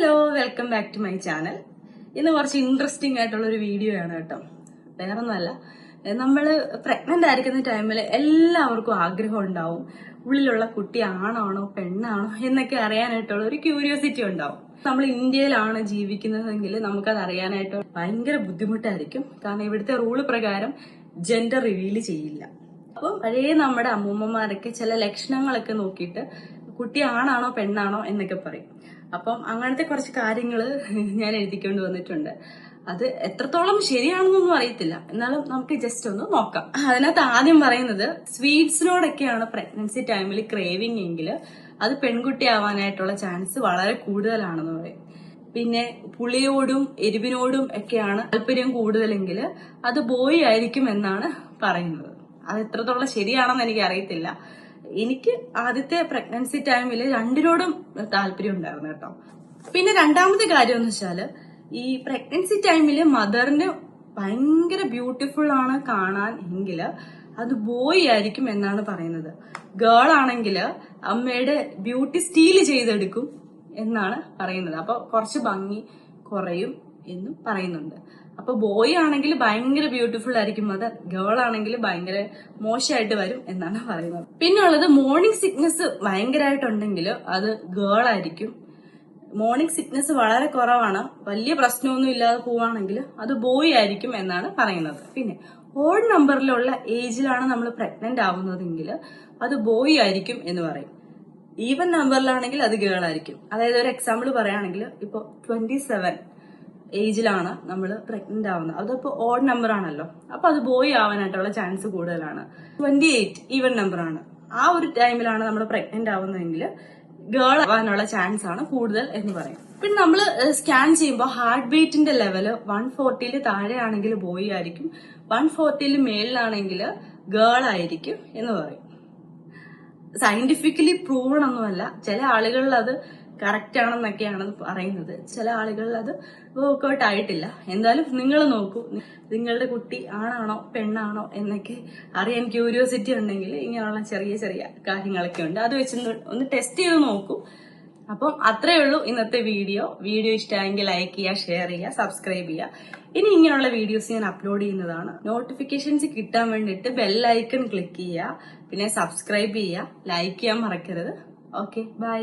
Hello welcome back to my channel ഇന്ന് കുറച്ച് interesting ആയിട്ടുള്ള ഒരു വീഡിയോ ആണ് കേട്ടോ. വേറൊന്നുമല്ല. നമ്മൾ പ്രഗ്നന്റ് ആയിരിക്കുന്ന ടൈമിൽ എല്ലാവർക്കും ആഗ്രഹം ഉണ്ടാവും. ഉള്ളിലുള്ള കുട്ടി ആണാണോ പെണ്ണാണോ എന്നൊക്കെ അറിയാനായിട്ടുള്ള ഒരു ക്യൂരിയോസിറ്റി ഉണ്ടാവും. നമ്മൾ ഇന്ത്യയിലാണ് ജീവിക്കുന്നതെങ്കിൽ നമുക്കത് അറിയാനായിട്ട് ഭയങ്കര ബുദ്ധിമുട്ടായിരിക്കും. കാരണം ഇവിടുത്തെ റൂൾ പ്രകാരം ജെൻഡർ റിവീൽ ചെയ്യില്ല. അപ്പം പഴയ നമ്മുടെ അമ്മൂമ്മമാരൊക്കെ ചില ലക്ഷണങ്ങളൊക്കെ നോക്കിയിട്ട് കുട്ടി ആണാണോ പെണ്ണാണോ എന്നൊക്കെ പറയും. അപ്പം അങ്ങനത്തെ കുറച്ച് കാര്യങ്ങൾ ഞാൻ എഴുതിക്കൊണ്ട് വന്നിട്ടുണ്ട്. അത് എത്രത്തോളം ശരിയാണെന്നൊന്നും അറിയത്തില്ല. എന്നാലും നമുക്ക് ജസ്റ്റ് ഒന്ന് നോക്കാം. അതിനകത്ത് ആദ്യം പറയുന്നത് സ്വീറ്റ്സിനോടൊക്കെയാണ് പ്രഗ്നൻസി ടൈമിൽ ക്രേവിംഗ് എങ്കിൽ അത് പെൺകുട്ടി ആവാനായിട്ടുള്ള ചാൻസ് വളരെ കൂടുതലാണെന്ന് പറയും. പിന്നെ പുളിയോടും എരിവിനോടും ഒക്കെയാണ് താല്പര്യം കൂടുതലെങ്കിൽ അത് ബോയ് ആയിരിക്കും എന്നാണ് പറയുന്നത്. അത് എത്രത്തോളം ശരിയാണെന്ന് എനിക്ക് അറിയത്തില്ല. എനിക്ക് ആദ്യത്തെ പ്രഗ്നൻസി ടൈമിൽ രണ്ടിനോടും താല്പര്യം ഉണ്ടായിരുന്നു കേട്ടോ. പിന്നെ രണ്ടാമത്തെ കാര്യം എന്ന് വെച്ചാൽ ഈ പ്രഗ്നൻസി ടൈമിൽ മദറിന് ഭയങ്കര ബ്യൂട്ടിഫുൾ ആണ് കാണാൻ എങ്കിൽ അത് ബോയ് ആയിരിക്കും എന്നാണ് പറയുന്നത്. ഗേൾ ആണെങ്കിൽ അമ്മയുടെ ബ്യൂട്ടി സ്റ്റീൽ ചെയ്തെടുക്കും എന്നാണ് പറയുന്നത്. അപ്പൊ കുറച്ച് ഭംഗി കുറയും. എന്നും പറയുന്നുണ്ട്. അപ്പൊ ബോയ് ആണെങ്കിൽ ഭയങ്കര ബ്യൂട്ടിഫുൾ ആയിരിക്കും അത് ഗേൾ ആണെങ്കിൽ ഭയങ്കര മോശമായിട്ട് വരും എന്നാണ് പറയുന്നത്. പിന്നെ ഉള്ളത് മോർണിംഗ് സിക്നസ് ഭയങ്കരമായിട്ടുണ്ടെങ്കിൽ അത് ഗേൾ ആയിരിക്കും. മോർണിംഗ് സിക്നസ് വളരെ കുറവാണ്. വലിയ പ്രശ്നമൊന്നും ഇല്ലാതെ പോവാണെങ്കിൽ അത് ബോയ് ആയിരിക്കും എന്നാണ് പറയുന്നത്. പിന്നെ ഓഡ് നമ്പറിലുള്ള ഏജിലാണ് നമ്മൾ പ്രഗ്നന്റ് ആവുന്നതെങ്കിൽ അത് ബോയ് ആയിരിക്കും എന്ന് പറയും. ഈവൻ നമ്പറിലാണെങ്കിൽ അത് ഗേൾ ആയിരിക്കും. അതായത് ഒരു എക്സാമ്പിൾ പറയുകയാണെങ്കിൽ ഇപ്പോൾ ട്വന്റി സെവൻ ഏജിലാണ് നമ്മൾ പ്രഗ്നന്റ് ആവുന്നത്. അതിപ്പോ ഓഡ് നമ്പർ ആണല്ലോ. അപ്പൊ അത് ബോയ് ആവാനായിട്ടുള്ള ചാൻസ് കൂടുതലാണ്. ട്വന്റി എയ്റ്റ് ഈവൻ നമ്പർ ആണ്. ആ ഒരു ടൈമിലാണ് നമ്മൾ പ്രഗ്നന്റ് ആവുന്നതെങ്കിൽ ഗേൾ ആവാനുള്ള ചാൻസ് ആണ് കൂടുതൽ എന്ന് പറയും. പിന്നെ നമ്മൾ സ്കാൻ ചെയ്യുമ്പോൾ ഹാർട്ട് ബീറ്റിന്റെ ലെവൽ വൺ ഫോർട്ടിയിൽ താഴെയാണെങ്കിൽ ബോയ് ആയിരിക്കും. വൺ ഫോർട്ടിയിൽ മേളിലാണെങ്കിൽ ഗേൾ ആയിരിക്കും എന്ന് പറയും. സയന്റിഫിക്കലി പ്രൂവൺ ഒന്നുമല്ല. ചില ആളുകളിൽ അത് കറക്റ്റ് ആണെന്നൊക്കെയാണ് പറയുന്നത്. ചില ആളുകളിൽ അത് വർക്ക്ഔട്ട് ആയിട്ടില്ല. എന്തായാലും നിങ്ങൾ നോക്കൂ. നിങ്ങളുടെ കുട്ടി ആണാണോ പെണ്ണാണോ എന്നൊക്കെ അറിയാൻ ക്യൂരിയോസിറ്റി ഉണ്ടെങ്കിൽ ഇങ്ങനെയുള്ള ചെറിയ ചെറിയ കാര്യങ്ങളൊക്കെ ഉണ്ട്. അത് വെച്ച് ഒന്ന് ടെസ്റ്റ് ചെയ്ത് നോക്കൂ. അപ്പം അത്രേ ഉള്ളൂ ഇന്നത്തെ വീഡിയോ. വീഡിയോ ഇഷ്ടമായെങ്കിൽ ലൈക്ക് ചെയ്യുക ഷെയർ ചെയ്യുക സബ്സ്ക്രൈബ് ചെയ്യുക. ഇനി ഇങ്ങനെയുള്ള വീഡിയോസ് ഞാൻ അപ്ലോഡ് ചെയ്യുന്നതാണ്. നോട്ടിഫിക്കേഷൻസ് കിട്ടാൻ വേണ്ടിയിട്ട് ബെല്ലൈക്കൺ ക്ലിക്ക് ചെയ്യുക. പിന്നെ സബ്സ്ക്രൈബ് ചെയ്യുക. ലൈക്ക് ചെയ്യാൻ മറക്കരുത്. Okay bye